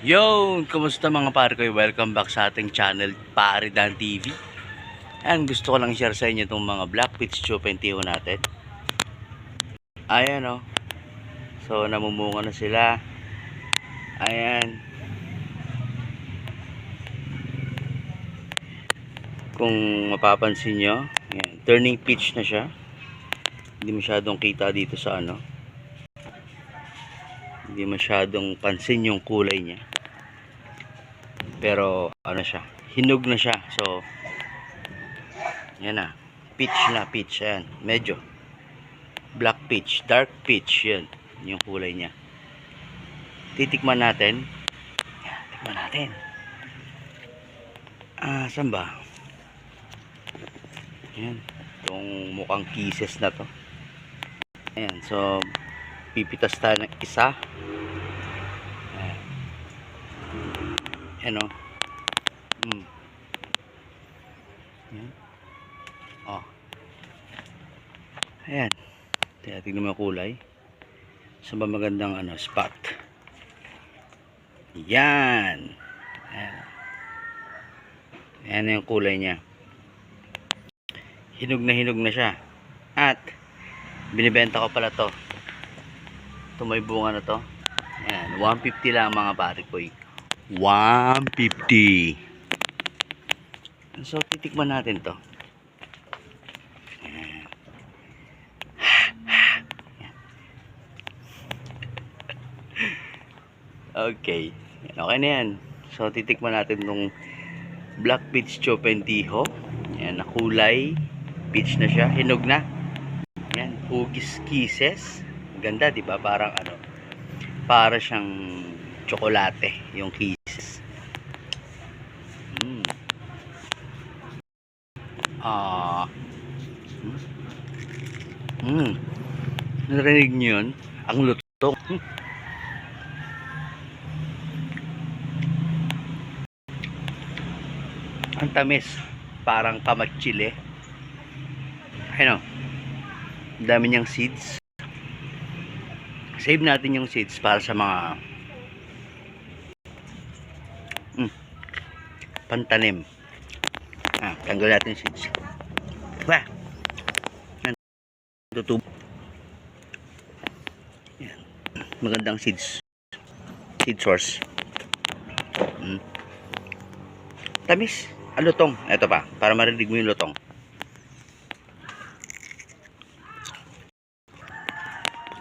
Yo! Kumusta mga pare ko? Welcome back sa ating channel, Paridan TV. Ayan, gusto ko lang share sa inyo itong mga Black Pitch Chupentiho natin. Ayan o. So, namumunga na sila. Ayan. Kung mapapansin nyo, ayan, turning pitch na siya. Hindi masyadong kita dito sa ano. Hindi masyadong pansin yung kulay niya. Pero ano siya, hinog na siya. So yan na. Peach na, peach. Ayan, medyo black peach, dark peach. Yan, yung kulay niya. Titikman natin. Yan, tikman natin. Ah, saan ba? Yan, itong mukhang kisses na to. Ayan, so pipitas tayo ng isa. Ayan. Ayan o. Mm. Ayan. Oh. Ayan. Kaya tignan mo kulay. Saan ba magandang ano, spot? Yan. Ayan. Ayan yung kulay niya. Hinog na hinog na siya. At, binibenta ko pala to. Ito may bunga na to. Ayan, 150 lang mga pare ko. 150. So, titikman natin to. Okay. Okay na yan. So, titikman natin tong Black Peach Chopentiho. Ayan, na kulay. Peach na siya. Hinog na. Ayan, hugis kisses. Ganda, di ba? Parang ano, para siyang tsokolate yung kisses. Mm. Ah. Mm. Narinig niyo yun? Ang lutong. Hmm. Ang tamis. Parang kamatsile. Ano? Ang dami niyang seeds save natin yung seeds para sa mga mm, pantanim ah, tanggal natin seeds Wah! Yan. Tutubo. Yan. magandang seeds seed source mm. tamis ah, lutong eto pa para marinig mo yung lutong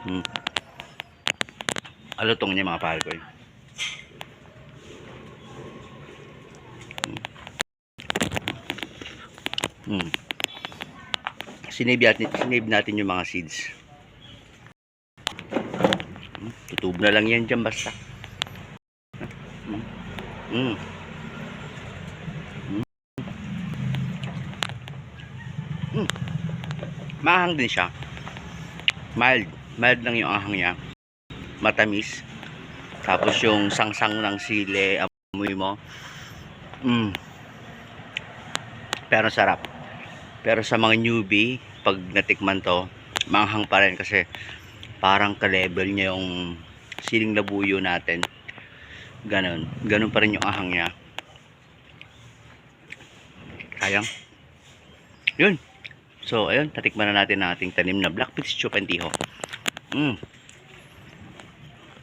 mm. Alutong niya mga pare ko eh. Hmm. Sinave natin, sinave natin yung mga seeds. Hmm. Tutubo na lang yan dyan basta. Hmm. Hmm. Hmm. Hmm. Maahang din siya. Mild. Mild lang yung ahang niya matamis. Tapos yung sangsang ng sili, amoy mo. Mm. Pero sarap. Pero sa mga newbie, pag natikman to, manghang pa rin kasi parang ka-level niya yung siling labuyo natin. Ganon. Ganon pa rin yung ahang niya. Sayang. Yun. So, ayun, tatikman na natin ang ating tanim na Black Peach Chupentiho. Mm.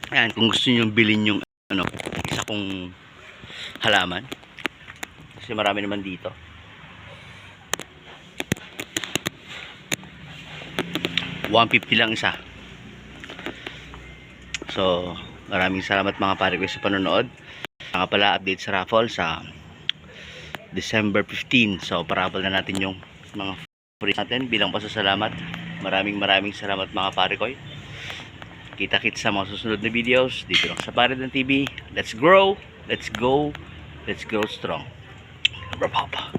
Ayan, kung gusto niyo bilhin yung ano, isa kong halaman. Kasi marami naman dito. $150 lang isa. So, maraming salamat mga pare ko sa panonood. Nga pala update sa raffle sa December 15. So, paraffle na natin yung mga free natin bilang pasasalamat. Maraming maraming salamat mga pare ko. Kita-kits sa mga susunod na videos dito lang sa Paridan TV. Let's grow, let's go, let's grow strong. Papa.